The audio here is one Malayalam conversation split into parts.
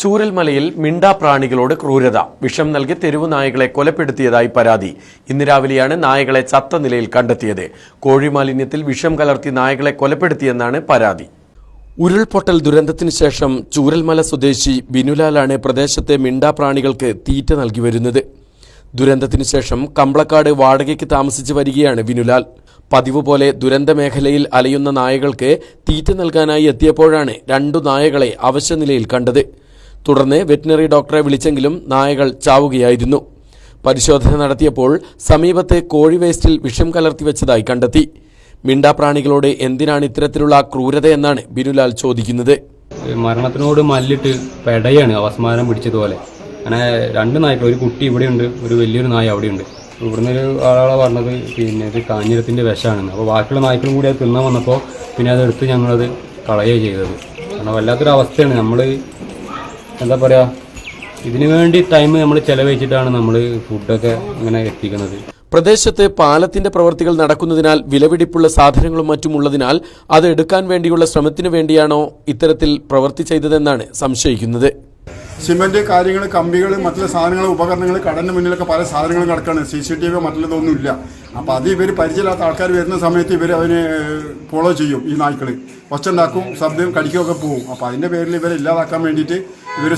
ചൂരൽമലയിൽ മിണ്ടാപ്രാണികളോട് ക്രൂരത. വിഷം നൽകി തെരുവു നായകളെ കൊലപ്പെടുത്തിയതായി പരാതി. ഇന്ന് രാവിലെയാണ് നായകളെ ചത്ത നിലയിൽ കണ്ടെത്തിയത്. കോഴിമാലിന്യത്തിൽ വിഷം കലർത്തി നായകളെ കൊലപ്പെടുത്തിയെന്നാണ് പരാതി. ഉരുൾപൊട്ടൽ ദുരന്തത്തിന് ശേഷം ചൂരൽമല സ്വദേശി ബിനുലാലാണ് പ്രദേശത്തെ മിണ്ടാപ്രാണികൾക്ക് തീറ്റ നൽകി വരുന്നത്. ദുരന്തത്തിന് ശേഷം കമ്പളക്കാട് വാടകയ്ക്ക് താമസിച്ചു വരികയാണ് ബിനുലാൽ. പതിവ് പോലെ ദുരന്ത മേഖലയിൽ അലയുന്ന നായകൾക്ക് തീറ്റ നൽകാനായി എത്തിയപ്പോഴാണ് രണ്ടു നായകളെ അവശനിലയിൽ കണ്ടത്. തുടർന്ന് വെറ്റിനറി ഡോക്ടറെ വിളിച്ചെങ്കിലും നായകൾ ചാവുകയായിരുന്നു. പരിശോധന നടത്തിയപ്പോൾ സമീപത്തെ കോഴി വേസ്റ്റിൽ വിഷം കലർത്തി വെച്ചതായി കണ്ടെത്തി. മിണ്ടാപ്രാണികളോട് എന്തിനാണ് ഇത്തരത്തിലുള്ള ക്രൂരതയെന്നാണ് ബിനുലാൽ ചോദിക്കുന്നത്. മരണത്തിനോട് മല്ലിട്ട് പെടയാണ് അവസ്മാരം പിടിച്ചതുപോലെ. അങ്ങനെ രണ്ട് നായ്ക്കൾ ഒരു കുട്ടി ഇവിടെയുണ്ട് ഒരു വലിയൊരു നായ അവിടെയുണ്ട്. ഇവിടുന്ന് ഒരു ആളെ പറഞ്ഞത് പിന്നെ ഇത് കാഞ്ഞിരത്തിന്റെ വിഷമാണെന്ന്. അപ്പോൾ ബാക്കിയുള്ള നായ്ക്കളും കൂടി അത് തിന്നാൻ വന്നപ്പോൾ പിന്നെ അതെടുത്ത് ഞങ്ങളത് കളയുകയാണ് ചെയ്തത്. കാരണം വല്ലാത്തൊരു അവസ്ഥയാണ് നമ്മൾ എന്താ പറയാ ഇതിനു വേണ്ടി ടൈം നമ്മൾ ചെലവഴിച്ചിട്ടാണ് നമ്മൾ ഫുഡൊക്കെ ഇങ്ങനെ എത്തിക്കുന്നത്. പ്രദേശത്ത് പാലത്തിന്റെ പ്രവൃത്തികൾ നടക്കുന്നതിനാൽ വിലപിടിപ്പുള്ള സാധനങ്ങളും മറ്റും ഉള്ളതിനാൽ അത് എടുക്കാൻ വേണ്ടിയുള്ള ശ്രമത്തിനു വേണ്ടിയാണോ ഇത്തരത്തിൽ പ്രവൃത്തി ചെയ്തതെന്നാണ് സംശയിക്കുന്നത്. സിമെന്റ് കാര്യങ്ങൾ കമ്പികൾ മറ്റുള്ള സാധനങ്ങൾ ഉപകരണങ്ങൾ കടന്റെ മുന്നിലൊക്കെ പല സാധനങ്ങളും കിടക്കാണ്. സി സി ടി വി മറ്റുള്ളതൊന്നും ഇല്ല അപ്പോൾ അത് ഇവർ പരിചയമില്ലാത്ത ആൾക്കാർ വരുന്ന സമയത്ത് ഇവർ അവന് ഫോളോ ചെയ്യും ഈ നായ്ക്കൾ ഒച്ചുണ്ടാക്കും ശബ്ദം കടിക്കുകയൊക്കെ പോകും അപ്പോൾ അതിന്റെ പേരിൽ ഇവരെ ഇല്ലാതാക്കാൻ വേണ്ടിയിട്ട് ഇവർ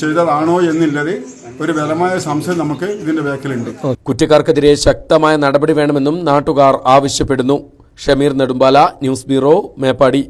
ചെയ്തതാണോ എന്നുള്ളത് ഒരു ബലമായ സംശയം നമുക്ക് ഇതിന്റെ ബാക്കിലുണ്ട്. കുറ്റക്കാർക്കെതിരെ ശക്തമായ നടപടി വേണമെന്നും നാട്ടുകാർ ആവശ്യപ്പെടുന്നു. Shameer Nedumbala news bureau Meppadi.